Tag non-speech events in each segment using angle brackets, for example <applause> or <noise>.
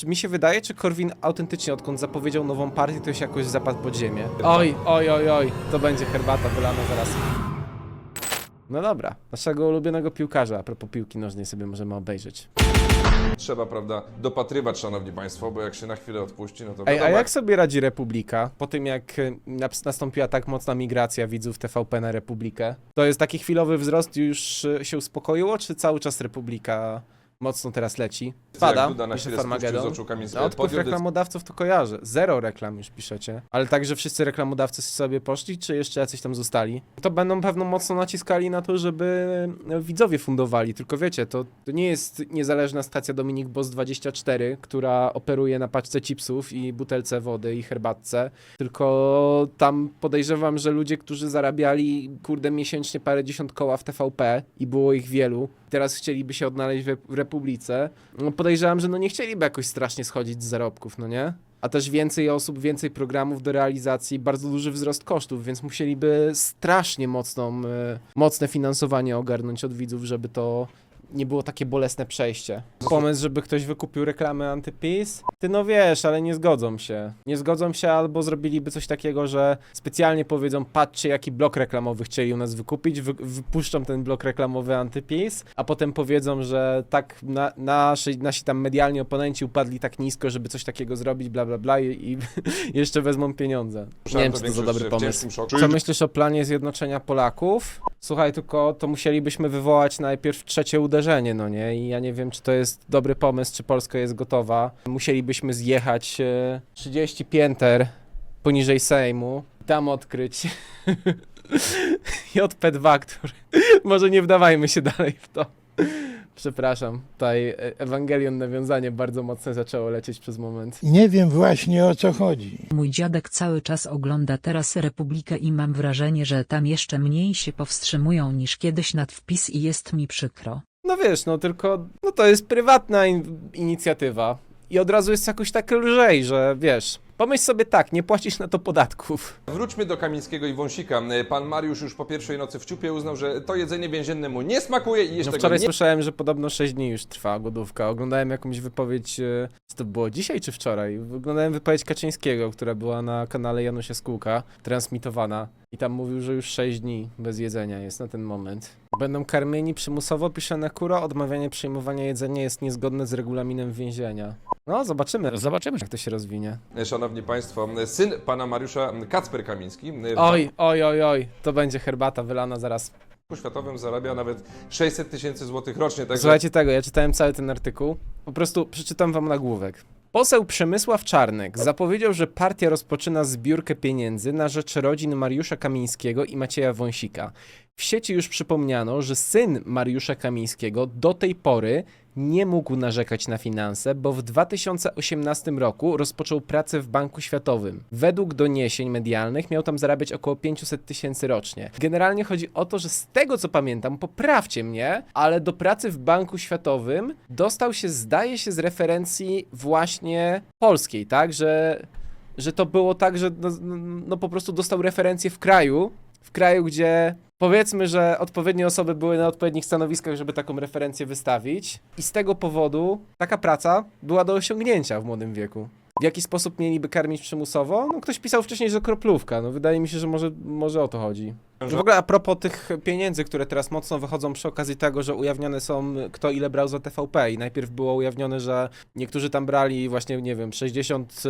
czy mi się wydaje, czy Korwin autentycznie odkąd zapowiedział nową partię, to już jakoś zapadł pod ziemię? Oj, oj, oj, oj, to będzie herbata wylana zaraz. No dobra, naszego ulubionego piłkarza, a propos piłki nożnej sobie możemy obejrzeć. Trzeba, prawda, dopatrywać, szanowni państwo, bo jak się na chwilę odpuści, no to Ej, a jak sobie radzi Republika po tym, jak y, naps- nastąpiła tak mocna migracja widzów TVP na Republikę? To jest taki chwilowy wzrost i już y, się uspokoiło, czy cały czas Republika mocno teraz leci? Spada, Duda na pisze chwilę spuścił z Farmagedon. oczu Kamińskiego, No, podjął decyzję- reklamodawców to kojarzę. Zero reklam już piszecie. Ale także wszyscy reklamodawcy sobie poszli, czy jeszcze jacyś tam zostali? To będą pewno mocno naciskali na to, żeby e, widzowie fundowali. Tylko wiecie, to, to nie jest niezależna stacja Dominik Boss 24, która operuje na paczce chipsów i butelce wody i herbatce. Tylko tam podejrzewam, że ludzie, którzy zarabiali kurde miesięcznie parędziesiąt koła w TVP i było ich wielu, teraz chcieliby się odnaleźć w, Republice, no podejrzewam, że no nie chcieliby jakoś strasznie schodzić z zarobków, no nie? A też więcej osób, więcej programów do realizacji, bardzo duży wzrost kosztów, więc musieliby strasznie mocną, e, mocne finansowanie ogarnąć od widzów, żeby to nie było takie bolesne przejście. Pomysł, żeby ktoś wykupił reklamę antypis? Ty no wiesz, ale nie zgodzą się. Nie zgodzą się albo zrobiliby coś takiego, że specjalnie powiedzą, patrzcie jaki blok reklamowy chcieli u nas wykupić, wy, wypuszczą ten blok reklamowy antypis, a potem powiedzą, że tak na, nasi, nasi tam medialni oponenci upadli tak nisko, żeby coś takiego zrobić, bla bla bla i, i <laughs> jeszcze wezmą pieniądze. Nie wiem, czy to za dobry pomysł. Co myślisz o planie zjednoczenia Polaków? Słuchaj, tylko to musielibyśmy wywołać najpierw trzecie uderzenie, no nie? I ja nie wiem, czy to jest dobry pomysł, czy Polska jest gotowa. Musielibyśmy zjechać e, 30 pięter poniżej Sejmu, tam odkryć <laughs> JP2, który... Może nie wdawajmy się dalej w to. Przepraszam, tutaj e, Ewangelion nawiązanie bardzo mocne zaczęło lecieć przez moment. Nie wiem właśnie o co chodzi. Mój dziadek cały czas ogląda teraz Republikę i mam wrażenie, że tam jeszcze mniej się powstrzymują niż kiedyś nad wpis i jest mi przykro. No wiesz, no tylko, no to jest prywatna in inicjatywa i od razu jest jakoś tak lżej, że wiesz, pomyśl sobie tak, nie płacisz na to podatków. Wróćmy do Kamińskiego i Wąsika. Pan Mariusz już po pierwszej nocy w ciupie uznał, że to jedzenie więzienne mu nie smakuje i jeszcze No wczoraj nie słyszałem, że podobno 6 dni już trwa głodówka. Oglądałem jakąś wypowiedź, e, co to było dzisiaj czy wczoraj? Oglądałem wypowiedź Kaczyńskiego, która była na kanale Janusia Skółka, transmitowana. I tam mówił, że już 6 dni bez jedzenia jest na ten moment. Będą karmieni przymusowo, pisze Nekuro. Odmawianie przyjmowania jedzenia jest niezgodne z regulaminem więzienia. No, zobaczymy. Zobaczymy, jak to się rozwinie. Szanowni Państwo, syn pana Mariusza, Kacper Kamiński, w Oj, oj, oj, oj. To będzie herbata wylana zaraz. Banku Światowym zarabia nawet 600 tysięcy złotych rocznie. Także Słuchajcie tego, ja czytałem cały ten artykuł. Po prostu przeczytam wam nagłówek. Poseł Przemysław Czarnek zapowiedział, że partia rozpoczyna zbiórkę pieniędzy na rzecz rodzin Mariusza Kamińskiego i Macieja Wąsika. W sieci już przypomniano, że syn Mariusza Kamińskiego do tej pory nie mógł narzekać na finanse, bo w 2018 roku rozpoczął pracę w Banku Światowym. Według doniesień medialnych miał tam zarabiać około 500 tysięcy rocznie. Generalnie chodzi o to, że z tego co pamiętam, poprawcie mnie, ale do pracy w Banku Światowym dostał się, zdaje się, z referencji właśnie polskiej, tak? Że, że to było tak, że no, no, no po prostu dostał referencję w kraju, w kraju, gdzie powiedzmy, że odpowiednie osoby były na odpowiednich stanowiskach, żeby taką referencję wystawić. I z tego powodu taka praca była do osiągnięcia w młodym wieku. W jaki sposób mieliby karmić przymusowo? No ktoś pisał wcześniej, że kroplówka. No wydaje mi się, że może, może o to chodzi. W ogóle a propos tych pieniędzy, które teraz mocno wychodzą przy okazji tego, że ujawnione są kto ile brał za TVP i najpierw było ujawnione, że niektórzy tam brali właśnie, nie wiem, 60,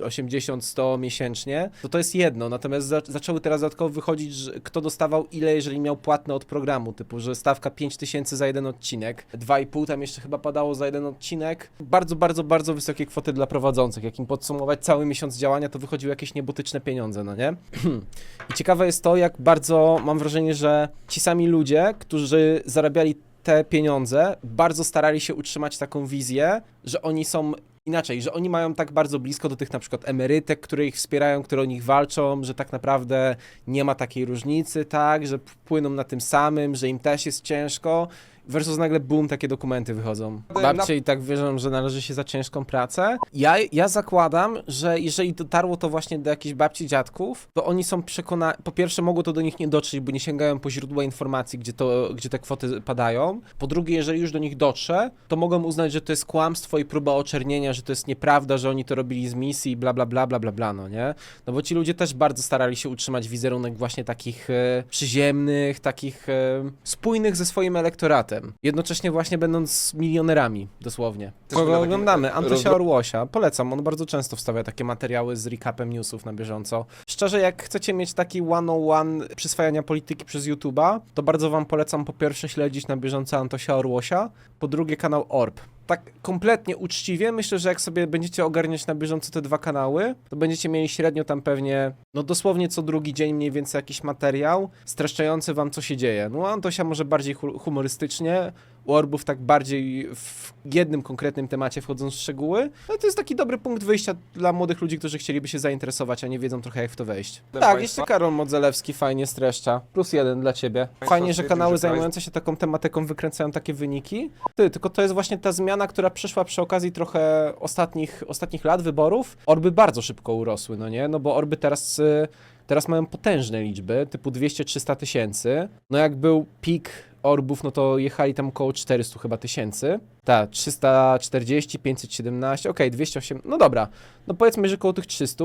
y, 80, 100 miesięcznie, to to jest jedno, natomiast za, zaczęły teraz dodatkowo wychodzić, kto dostawał ile, jeżeli miał płatne od programu, typu, że stawka 5000 za jeden odcinek, 2,5 tam jeszcze chyba padało za jeden odcinek, bardzo, bardzo, bardzo wysokie kwoty dla prowadzących, jak im podsumować cały miesiąc działania, to wychodziły jakieś niebotyczne pieniądze, no nie? <clears throat> I ciekawe jest to, jak bardzo mam wrażenie, że ci sami ludzie, którzy zarabiali te pieniądze, bardzo starali się utrzymać taką wizję, że oni są inaczej, że oni mają tak bardzo blisko do tych na przykład emerytek, które ich wspierają, które o nich walczą, że tak naprawdę nie ma takiej różnicy, tak, że płyną na tym samym, że im też jest ciężko versus nagle boom, takie dokumenty wychodzą. Babcie i tak wierzą, że należy się za ciężką pracę. Ja, ja zakładam, że jeżeli dotarło to właśnie do jakichś babci, dziadków, to oni są przekonani, po pierwsze mogło to do nich nie dotrzeć, bo nie sięgają po źródła informacji, gdzie, to, gdzie te kwoty padają. Po drugie, jeżeli już do nich dotrze, to mogą uznać, że to jest kłamstwo i próba oczernienia, że to jest nieprawda, że oni to robili z misji, bla bla bla bla bla bla, no nie? No bo ci ludzie też bardzo starali się utrzymać wizerunek właśnie takich e, przyziemnych, takich e, spójnych ze swoim elektoratem. Jednocześnie właśnie będąc milionerami, dosłownie. Też Kogo takim oglądamy? Antosia rozgro- Orłosia. Polecam, on bardzo często wstawia takie materiały z recapem newsów na bieżąco. Szczerze, jak chcecie mieć taki one-on-one przyswajania polityki przez YouTube'a, to bardzo wam polecam po pierwsze śledzić na bieżąco Antosia Orłosia, po drugie kanał Orb. Tak kompletnie uczciwie, myślę, że jak sobie będziecie ogarniać na bieżąco te dwa kanały, to będziecie mieli średnio tam pewnie, no dosłownie co drugi dzień mniej więcej jakiś materiał streszczający wam co się dzieje. No Antosia może bardziej hu- humorystycznie, u Orbów tak bardziej w jednym konkretnym temacie wchodząc w szczegóły. No to jest taki dobry punkt wyjścia dla młodych ludzi, którzy chcieliby się zainteresować, a nie wiedzą trochę jak w to wejść. Dla tak, jeszcze Karol Modzelewski fajnie streszcza. Plus jeden dla ciebie. Fajnie, że kanały zajmujące się taką tematyką wykręcają takie wyniki. Ty, tylko to jest właśnie ta zmiana, która przyszła przy okazji trochę ostatnich, ostatnich lat wyborów. Orby bardzo szybko urosły, no nie? No bo Orby teraz... y, Teraz mają potężne liczby, typu 200-300 tysięcy. No jak był pik orbów, no to jechali tam około 400 chyba tysięcy. Tak, 340, 517, okej, 208, no dobra. No powiedzmy, że około tych 300,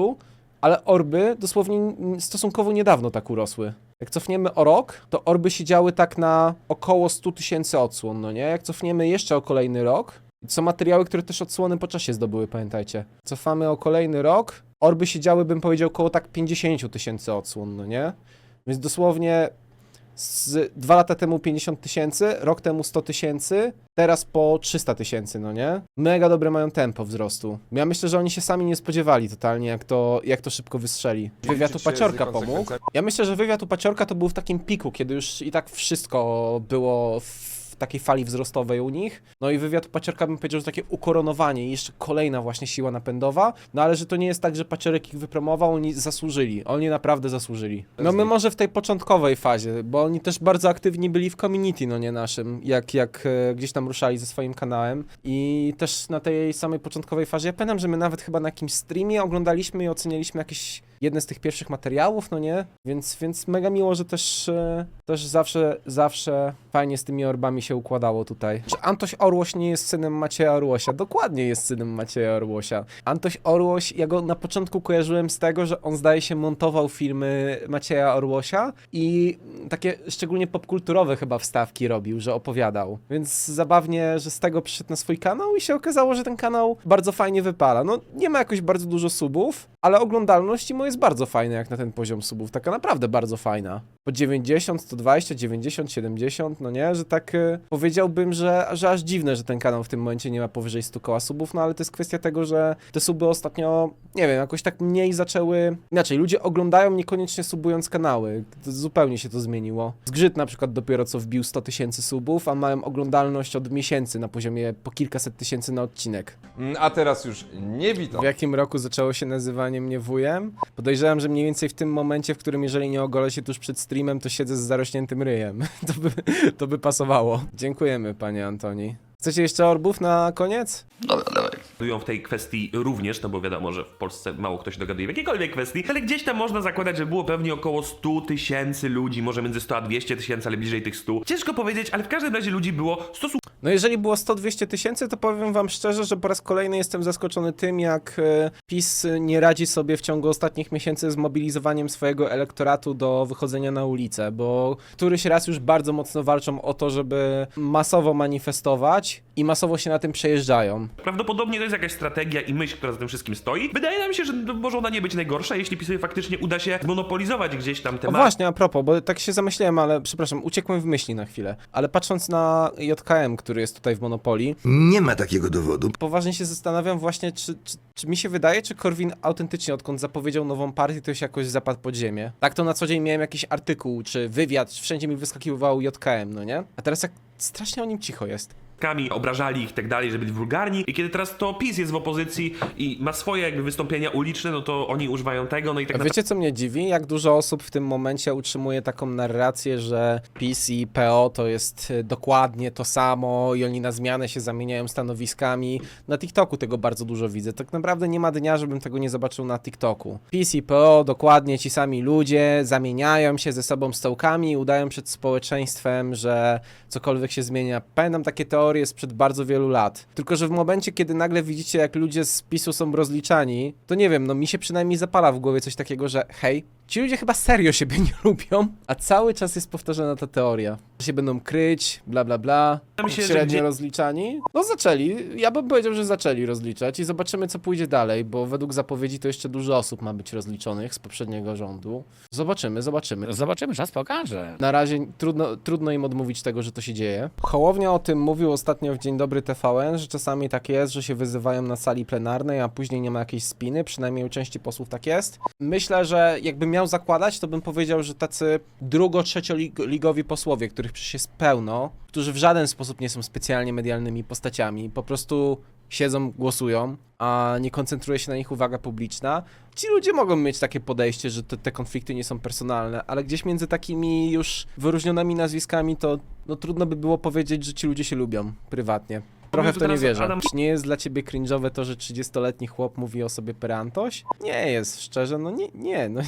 ale orby dosłownie stosunkowo niedawno tak urosły. Jak cofniemy o rok, to orby siedziały tak na około 100 tysięcy odsłon, no nie? Jak cofniemy jeszcze o kolejny rok, są materiały, które też odsłony po czasie zdobyły, pamiętajcie. Cofamy o kolejny rok, orby siedziały, bym powiedział, około tak 50 tysięcy odsłon, no nie? Więc dosłownie z dwa lata temu 50 tysięcy, rok temu 100 tysięcy, teraz po 300 tysięcy, no nie? Mega dobre mają tempo wzrostu. Ja myślę, że oni się sami nie spodziewali totalnie, jak to, jak to szybko wystrzeli. Wywiad u Paciorka pomógł. Ja myślę, że wywiad u Paciorka to był w takim piku, kiedy już i tak wszystko było w takiej fali wzrostowej u nich. No i wywiad Paciorka bym powiedział, że takie ukoronowanie i jeszcze kolejna właśnie siła napędowa. No ale że to nie jest tak, że Paciorek ich wypromował, oni zasłużyli. Oni naprawdę zasłużyli. No my może w tej początkowej fazie, bo oni też bardzo aktywni byli w community, no nie naszym, jak, jak e, gdzieś tam ruszali ze swoim kanałem. I też na tej samej początkowej fazie, ja pamiętam, że my nawet chyba na jakimś streamie oglądaliśmy i ocenialiśmy jakieś jedne z tych pierwszych materiałów, no nie? Więc, więc mega miło, że też, e, też zawsze, zawsze fajnie z tymi orbami się układało tutaj. Że Antoś Orłoś nie jest synem Macieja Orłosia. Dokładnie jest synem Macieja Orłosia. Antoś Orłoś, ja go na początku kojarzyłem z tego, że on zdaje się montował filmy Macieja Orłosia i takie szczególnie popkulturowe chyba wstawki robił, że opowiadał. Więc zabawnie, że z tego przyszedł na swój kanał i się okazało, że ten kanał bardzo fajnie wypala. No nie ma jakoś bardzo dużo subów, ale oglądalność mu jest bardzo fajna jak na ten poziom subów. Taka naprawdę bardzo fajna. Po 90, 120, 90, 70, no nie? Że tak e, powiedziałbym, że, że aż dziwne, że ten kanał w tym momencie nie ma powyżej 100 koła subów, no ale to jest kwestia tego, że te suby ostatnio, nie wiem, jakoś tak mniej zaczęły... Inaczej, ludzie oglądają niekoniecznie subując kanały. Zupełnie się to zmieniło. Zgrzyt na przykład dopiero co wbił 100 tysięcy subów, a mają oglądalność od miesięcy na poziomie po kilkaset tysięcy na odcinek. A teraz już nie witam. W jakim roku zaczęło się nazywanie mnie wujem? Podejrzewam, że mniej więcej w tym momencie, w którym jeżeli nie ogolę się tuż przed streamem, to siedzę z zarośniętym ryjem. <laughs> To by, to by pasowało. Dziękujemy, panie Antoni. Chcecie jeszcze orbów na koniec? Dobra, dawaj. Dogadują w tej kwestii również, no bo wiadomo, że w Polsce mało kto się dogaduje w jakiejkolwiek kwestii, ale gdzieś tam można zakładać, że było pewnie około 100 tysięcy ludzi, może między 100 a 200 tysięcy, ale bliżej tych 100. Ciężko powiedzieć, ale w każdym razie ludzi było stosunkowo No jeżeli było 100-200 tysięcy, to powiem wam szczerze, że po raz kolejny jestem zaskoczony tym, jak e, PiS nie radzi sobie w ciągu ostatnich miesięcy z mobilizowaniem swojego elektoratu do wychodzenia na ulicę, bo któryś raz już bardzo mocno walczą o to, żeby masowo manifestować i masowo się na tym przejeżdżają. Prawdopodobnie to jest jakaś strategia i myśl, która za tym wszystkim stoi. Wydaje nam się, że może ona nie być najgorsza, jeśli PiSowi faktycznie uda się zmonopolizować gdzieś tam O temat. właśnie, a propos, bo tak się zamyśliłem, ale przepraszam, uciekłem w myśli na chwilę. Ale patrząc na JKM, który jest tutaj w Monopolii, Nie ma takiego dowodu. poważnie się zastanawiam właśnie, czy, czy, czy mi się wydaje, czy Korwin autentycznie odkąd zapowiedział nową partię, to już jakoś zapadł pod ziemię. Tak to na co dzień miałem jakiś artykuł, czy wywiad, wszędzie mi wyskakiwał JKM, no nie? A teraz jak strasznie o nim cicho jest. Kami, obrażali ich i tak dalej, że byli wulgarni. I kiedy teraz to PiS jest w opozycji i ma swoje jakby wystąpienia uliczne, no to oni używają tego, no i tak A Wiecie, co mnie dziwi? Jak dużo osób w tym momencie utrzymuje taką narrację, że PiS i PO to jest y, dokładnie to samo i oni na zmianę się zamieniają stanowiskami. Na TikToku tego bardzo dużo widzę. Tak naprawdę nie ma dnia, żebym tego nie zobaczył na TikToku. PiS i PO, dokładnie ci sami ludzie, zamieniają się ze sobą stołkami i udają przed społeczeństwem, że cokolwiek się zmienia. Pamiętam takie teorie sprzed bardzo wielu lat. Tylko, że w momencie, kiedy nagle widzicie, jak ludzie z PiSu są rozliczani, to nie wiem, no mi się przynajmniej zapala w głowie coś takiego, że hej, ci ludzie chyba serio siebie <laughs> nie lubią, a cały czas jest powtarzana ta teoria. Że się będą kryć, bla bla bla, Myślę, że średnio gdzie- rozliczani. No zaczęli, ja bym powiedział, że zaczęli rozliczać i zobaczymy, co pójdzie dalej, bo według zapowiedzi to jeszcze dużo osób ma być rozliczonych z poprzedniego rządu. Zobaczymy, zobaczymy. Zobaczymy, czas pokaże. Na razie trudno, trudno im odmówić tego, że to się dzieje. Hołownia o tym mówił ostatnio w Dzień Dobry TVN, że czasami tak jest, że się wyzywają na sali plenarnej, a później nie ma jakiejś spiny, przynajmniej u części posłów tak jest. Myślę, że jakbym miał zakładać, to bym powiedział, że tacy drugo-trzecioligowi posłowie, których przecież jest pełno, którzy w żaden sposób nie są specjalnie medialnymi postaciami, po prostu siedzą, głosują, a nie koncentruje się na nich uwaga publiczna. Ci ludzie mogą mieć takie podejście, że te, te konflikty nie są personalne, ale gdzieś między takimi już wyróżnionymi nazwiskami to no, trudno by było powiedzieć, że ci ludzie się lubią prywatnie. Trochę w to nie Teraz wierzę. Adam- Czy nie jest dla ciebie cringe'owe to, że 30-letni chłop mówi o sobie perantoś? Nie jest, szczerze, no nie, nie, no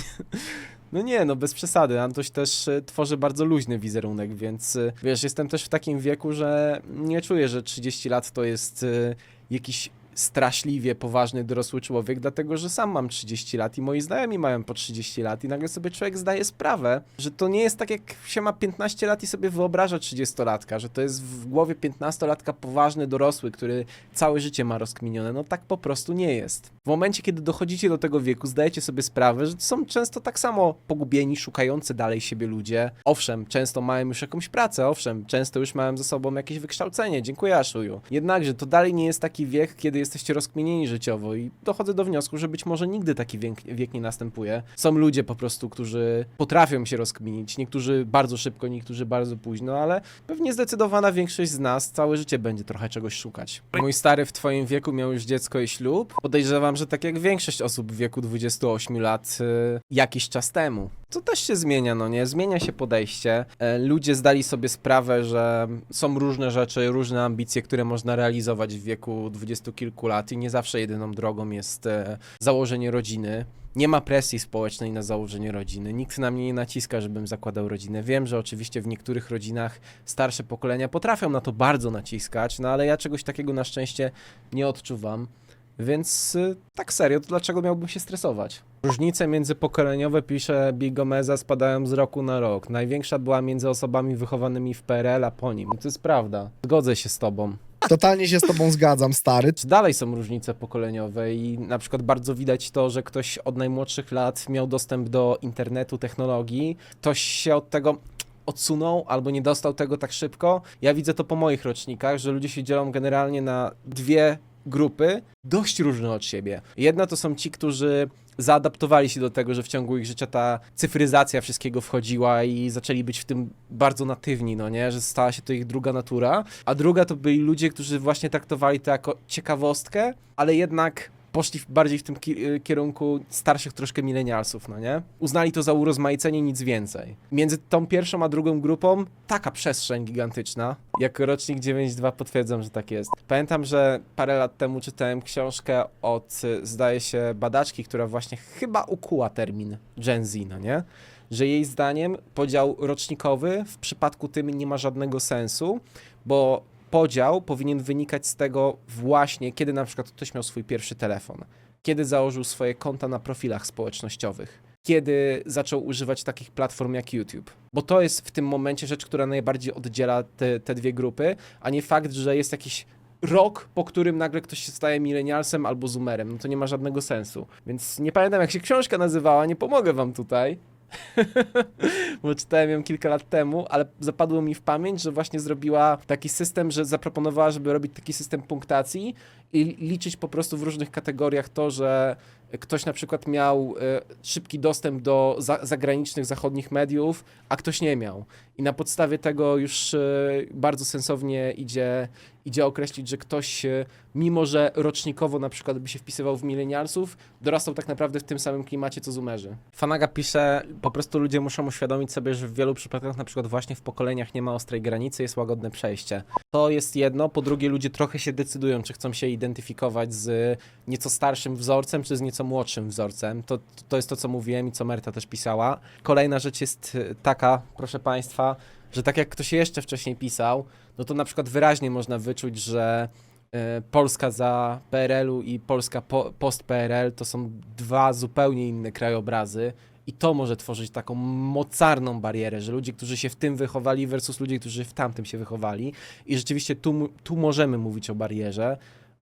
<laughs> no nie, no bez przesady. Antoś też y, tworzy bardzo luźny wizerunek, więc y, wiesz, jestem też w takim wieku, że nie czuję, że 30 lat to jest y, jakiś straszliwie poważny dorosły człowiek, dlatego że sam mam 30 lat i moi znajomi mają po 30 lat i nagle sobie człowiek zdaje sprawę, że to nie jest tak jak się ma 15 lat i sobie wyobraża 30-latka, że to jest w głowie 15-latka poważny dorosły, który całe życie ma rozkminione. No tak po prostu nie jest. W momencie, kiedy dochodzicie do tego wieku, zdajecie sobie sprawę, że są często tak samo pogubieni, szukający dalej siebie ludzie. Owszem, często mają już jakąś pracę, owszem, często już mają ze sobą jakieś wykształcenie. Dziękuję, Aszuju. Jednakże to dalej nie jest taki wiek, kiedy jesteście rozkminieni życiowo i dochodzę do wniosku, że być może nigdy taki wiek, wiek nie następuje. Są ludzie po prostu, którzy potrafią się rozkminić. Niektórzy bardzo szybko, niektórzy bardzo późno, ale pewnie zdecydowana większość z nas całe życie będzie trochę czegoś szukać. Mój stary w twoim wieku miał już dziecko i ślub. Podejrzewam, że tak jak większość osób w wieku 28 lat y, jakiś czas temu. To też się zmienia, no nie? Zmienia się podejście. E, Ludzie zdali sobie sprawę, że są różne rzeczy, różne ambicje, które można realizować w wieku dwudziestu kilku lat i nie zawsze jedyną drogą jest e, założenie rodziny. Nie ma presji społecznej na założenie rodziny. Nikt na mnie nie naciska, żebym zakładał rodzinę. Wiem, że oczywiście w niektórych rodzinach starsze pokolenia potrafią na to bardzo naciskać, no ale ja czegoś takiego na szczęście nie odczuwam. Więc y, tak serio, to dlaczego miałbym się stresować? Różnice międzypokoleniowe, pisze Big Gomeza, spadają z roku na rok. Największa była między osobami wychowanymi w PRL, a po nim. To jest prawda. Zgodzę się z tobą. Totalnie się z tobą zgadzam, stary. Dalej są różnice pokoleniowe i na przykład bardzo widać to, że ktoś od najmłodszych lat miał dostęp do internetu, technologii, ktoś się od tego odsunął albo nie dostał tego tak szybko. Ja widzę to po moich rocznikach, że ludzie się dzielą generalnie na dwie grupy, dość różne od siebie. Jedna to są ci, którzy zaadaptowali się do tego, że w ciągu ich życia ta cyfryzacja wszystkiego wchodziła i zaczęli być w tym bardzo natywni, no nie, że stała się to ich druga natura, a druga to byli ludzie, którzy właśnie traktowali to jako ciekawostkę, ale jednak poszli bardziej w tym y, kierunku starszych troszkę milenialsów, no nie? Uznali to za urozmaicenie, nic więcej. Między tą pierwszą a drugą grupą taka przestrzeń gigantyczna. Jako rocznik 9.2 potwierdzam, że tak jest. Pamiętam, że parę lat temu czytałem książkę od, zdaje się, badaczki, która właśnie chyba ukuła termin Gen Z, no nie? Że jej zdaniem podział rocznikowy w przypadku tym nie ma żadnego sensu, bo podział powinien wynikać z tego właśnie, kiedy na przykład ktoś miał swój pierwszy telefon, kiedy założył swoje konta na profilach społecznościowych, kiedy zaczął używać takich platform jak YouTube. Bo to jest w tym momencie rzecz, która najbardziej oddziela te, te dwie grupy, a nie fakt, że jest jakiś rok, po którym nagle ktoś się staje milenialsem albo zoomerem. No to nie ma żadnego sensu. Więc nie pamiętam, jak się książka nazywała, nie pomogę wam tutaj. <laughs> bo czytałem ją kilka lat temu, ale zapadło mi w pamięć, że właśnie zrobiła taki system, że zaproponowała, żeby robić taki system punktacji liczyć po prostu w różnych kategoriach to, że ktoś na przykład miał e, szybki dostęp do za, zagranicznych, zachodnich mediów, a ktoś nie miał. I na podstawie tego już e, bardzo sensownie idzie, idzie określić, że ktoś, e, mimo że rocznikowo na przykład by się wpisywał w milenialsów, dorastał tak naprawdę w tym samym klimacie co Zoomerzy. Fanaga pisze, po prostu ludzie muszą uświadomić sobie, że w wielu przypadkach na przykład właśnie w pokoleniach nie ma ostrej granicy, jest łagodne przejście. To jest jedno, po drugie ludzie trochę się decydują, czy chcą się identyfikować z nieco starszym wzorcem, czy z nieco młodszym wzorcem. To, to jest to, co mówiłem i co Merta też pisała. Kolejna rzecz jest e, taka, proszę Państwa, że tak jak ktoś jeszcze wcześniej pisał, no to na przykład wyraźnie można wyczuć, że e, Polska za PRL-u i Polska po, post-PRL to są dwa zupełnie inne krajobrazy. I to może tworzyć taką mocarną barierę, że ludzie, którzy się w tym wychowali versus ludzie, którzy w tamtym się wychowali. I rzeczywiście tu, tu możemy mówić o barierze,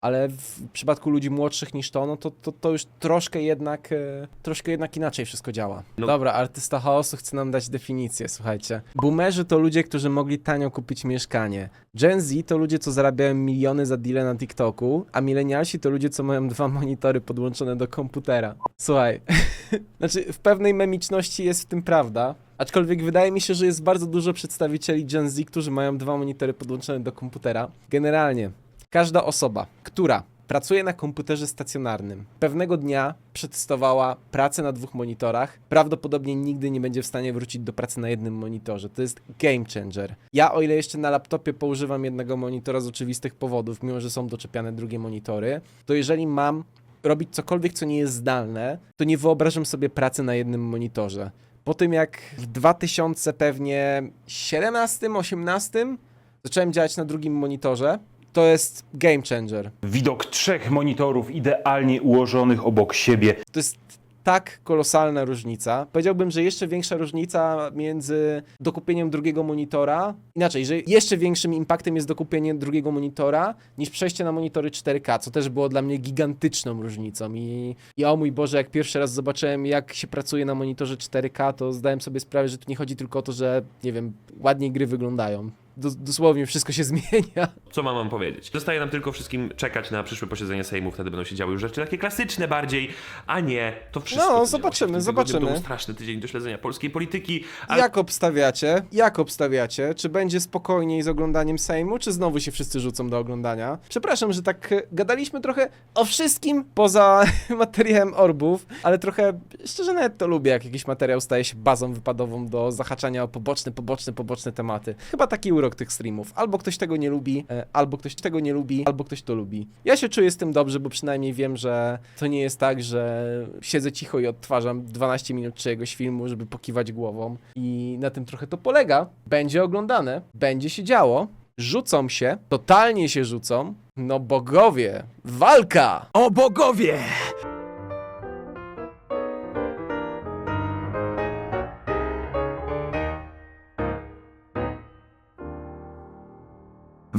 ale w przypadku ludzi młodszych niż to, no to, to, to już troszkę jednak, e, troszkę jednak inaczej wszystko działa. No. Dobra, artysta chaosu chce nam dać definicję, słuchajcie. Boomerzy to ludzie, którzy mogli tanio kupić mieszkanie. Gen Z to ludzie, co zarabiają miliony za deale na TikToku, a milenialsi to ludzie, co mają dwa monitory podłączone do komputera. Słuchaj, <laughs> znaczy w pewnej memiczności jest w tym prawda, aczkolwiek wydaje mi się, że jest bardzo dużo przedstawicieli Gen Z, którzy mają dwa monitory podłączone do komputera. Generalnie, każda osoba, która pracuje na komputerze stacjonarnym, pewnego dnia przetestowała pracę na dwóch monitorach, prawdopodobnie nigdy nie będzie w stanie wrócić do pracy na jednym monitorze. To jest game changer. Ja, o ile jeszcze na laptopie poużywam jednego monitora z oczywistych powodów, mimo że są doczepiane drugie monitory, to jeżeli mam robić cokolwiek, co nie jest zdalne, to nie wyobrażam sobie pracy na jednym monitorze. Po tym jak w 2000 pewnie 17, 18 zacząłem działać na drugim monitorze, to jest game changer. Widok trzech monitorów idealnie ułożonych obok siebie To jest tak kolosalna różnica. Powiedziałbym, że jeszcze większa różnica między dokupieniem drugiego monitora, inaczej, że jeszcze większym impaktem jest dokupienie drugiego monitora niż przejście na monitory 4K, co też było dla mnie gigantyczną różnicą. I, i o mój Boże, jak pierwszy raz zobaczyłem, jak się pracuje na monitorze 4K, to zdałem sobie sprawę, że tu nie chodzi tylko o to, że nie wiem, ładniej gry wyglądają. Dos- dosłownie wszystko się <laughs> zmienia. Co mam wam powiedzieć? Zostaje nam tylko wszystkim czekać na przyszłe posiedzenie Sejmu, wtedy będą się działy już rzeczy takie klasyczne bardziej, a nie to wszystko. No, zobaczymy, zobaczymy. To był straszny tydzień do śledzenia polskiej polityki, ale Jak obstawiacie? Jak obstawiacie? Czy będzie spokojniej z oglądaniem Sejmu, czy znowu się wszyscy rzucą do oglądania? Przepraszam, że tak e, gadaliśmy trochę o wszystkim poza <laughs> materiałem orbów, ale trochę, szczerze nawet to lubię, jak jakiś materiał staje się bazą wypadową do zahaczania o poboczne, poboczne, poboczne tematy. Chyba taki urok tych streamów. Albo ktoś tego nie lubi, e, albo ktoś tego nie lubi, albo ktoś to lubi. Ja się czuję z tym dobrze, bo przynajmniej wiem, że to nie jest tak, że siedzę cicho i odtwarzam 12 minut czyjegoś filmu, żeby pokiwać głową. I na tym trochę to polega. Będzie oglądane, będzie się działo. Rzucą się, totalnie się rzucą. No bogowie, walka! O bogowie!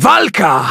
Walka!